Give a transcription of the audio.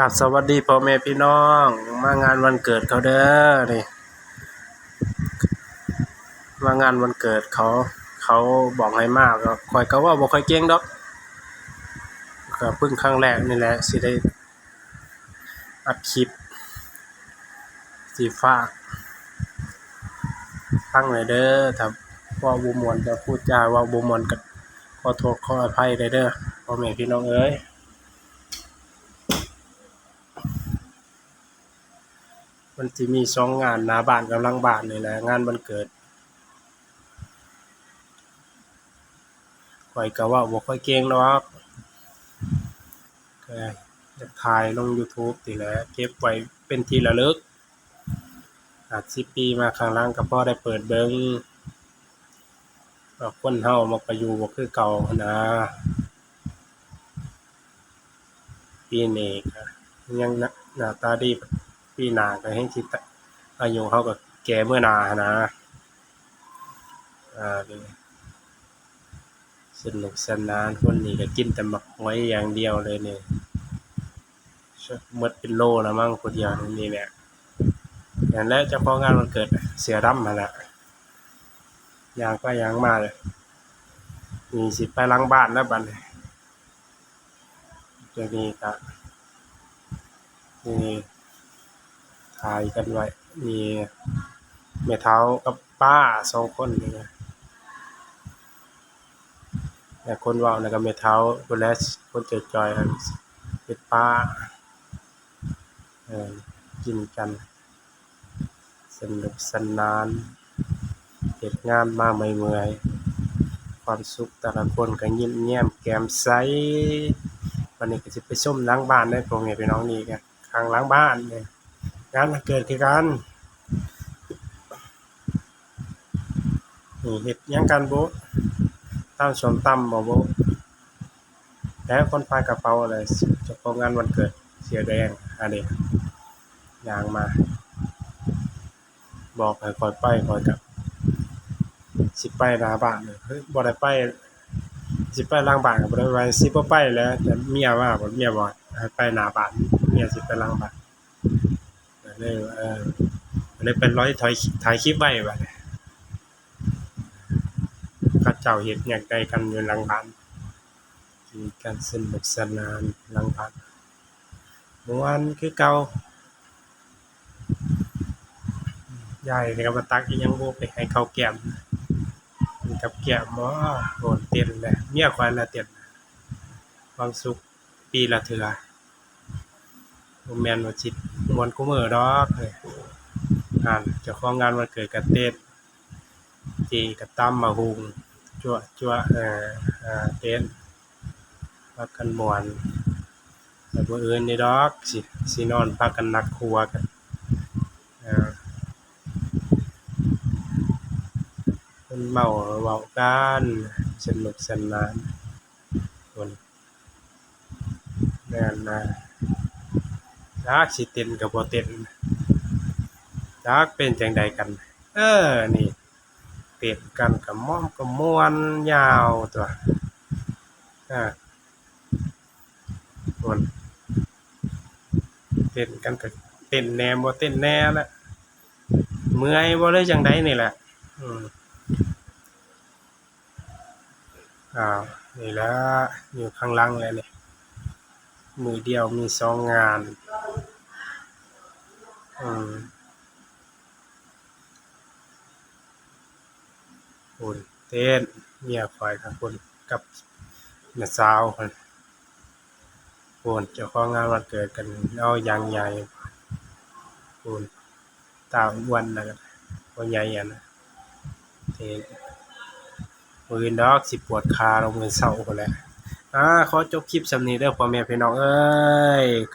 กราบสวัสดีพ่อแม่พี่น้องมางานวันเกิดเขาเด้อนี่มางานวันเกิดเขา เขาบอกให้มากก็คอยก็ว่าบ่ค่อยเก่งดอกก็เพิ่งครั้งแรกนี่แหละสิได้อัดคลิปสิฝากฟังหน่อยเด้อถ้าว่าบ่ม่วนจะพูดจาว่าบ่ม่วนก็ขอโทษขออภัยเด้อพ่อแม่พี่น้องเอ้ย มันสิมีสองงานหนาบ้านกับลังบ้านนี่แหละงานวันเกิดข้อยก็ว้าบ่ค่อยเก่งดอกก็อยากถ่ายลง YouTube นี่แหละเก็บไว้เป็นที่ระลึกอาจ10ปีมาข้างหลังก็พอได้เปิดเบิงว่าคนเฮามันก็อยู่บ่คือเก่านะปีนี้ยังนาหน้าตาดี ปีหน้าก็แฮ่งสิตะอายุเราก็แกเมื่อนานะอ่านี่สนุกสนานคนนี้ก็กินแต่หมักหอยอย่างเดียวเลยเนี่หมดเป็นโลแล้วมั้งผู้เดียวนี่แหละนั่นแหละเจ้าของงานวันเกิดเสือดำหั่นน่ะย่างไปย่างมาเลยนี่สิไปหลังบ้านแล้วบัดนี้เดี๋ยวนี้ก็นี่ ถ่ายกันไว้ มีแม่เฒ่ากับป้าสองคนนะแต่คนว้าน่ะก็แม่เฒ่าผู้แลคนเจอยๆนั่นเป็นป้าเออกินกัน สนุกสนานเฮ็ดงานมาเมื่อยความสุขแต่ละคนก็ยิ้มแย้มแก้มใสวันนี้ก็สิไปชมหลังบ้านเด้อพ่อแม่พี่น้องนี่ก็ข้างหลังบ้านเนี่ย งานวันเกิดคือกันนี่เฮ็ดยังกันบ่ตำส้มตำบ่บ่แล้วคนพายกระเป๋าอะไรจ้าของงานวันเกิดเสื้อแดงอันนี้ยางมา บอกให้ข้อยไปข้อยก็สิไปหนาบานเลยเฮ้ยบ่ได้ไปสิไปหลังบานก็บ่ได้ว่าสิบ่ไปแล้วแต่เมียว่าบ่เมียบอกให้ไปหนาบานเมียสิไปหลังบาน เลยเออเลยเป็นร้อยถอยถ่ายคลิปไว้บัดนี้าเจ้าเฮ็ดหยังใดกันอยู่หลังบ้านมีการสนุกสนานหลังบ้านเมื่อวนคือเก่ายายนี่ก็มาตักยังโบไปให้เขาแก้มกับแก้มบ่โดนเต้นเลยเมียข้อยน่ะเต้นความสุขปีละเทื่อ แมนว่าสิม่วนคุมื้อดอกเฮ้ยอ่านเจ้าของงานวันเกิดก็เต้นจีก็ตำบักหุ่งจั่วจั่วเอ่ออ่าเต้นพากันมวนแต่บ่อื่นนี่ดอกสิสินอนพากันนักครัวกันอ่าเพิ่นเมาเว้ากันสนุกสนานคนแม่นนะ จักสิเต้นก็บ่เต้นจักเป็นจังใดกัน เออนี่เต้นกันก็ม่อมก็ม่วนยาวตัวอาม่วนเต้นกันก็เต้นแหน่บ่เต้นแหน่ละเมื่อยบ่เลยจังใดนี่แหละอืมอ้าวนี่ละอยู่ข้างหลังแล้วนี่ มือเดียวมีสองงานอืมพุ่นเต้นเมียข้อยครับพุ่นกับน้าสาวพุ่นพุ่นเจ้าของงานวันเกิดกันเอาอย่างใหญ่พุ่นตาอ้วนนะบ่ใหญ่อะนะเต้นมืออื่นดอกสิปวดขาลงมื้อเช้าพู้นแหละ อาขอจบคลิปสำนี้เด้อพ่อแม่พี่น้องเอ้ย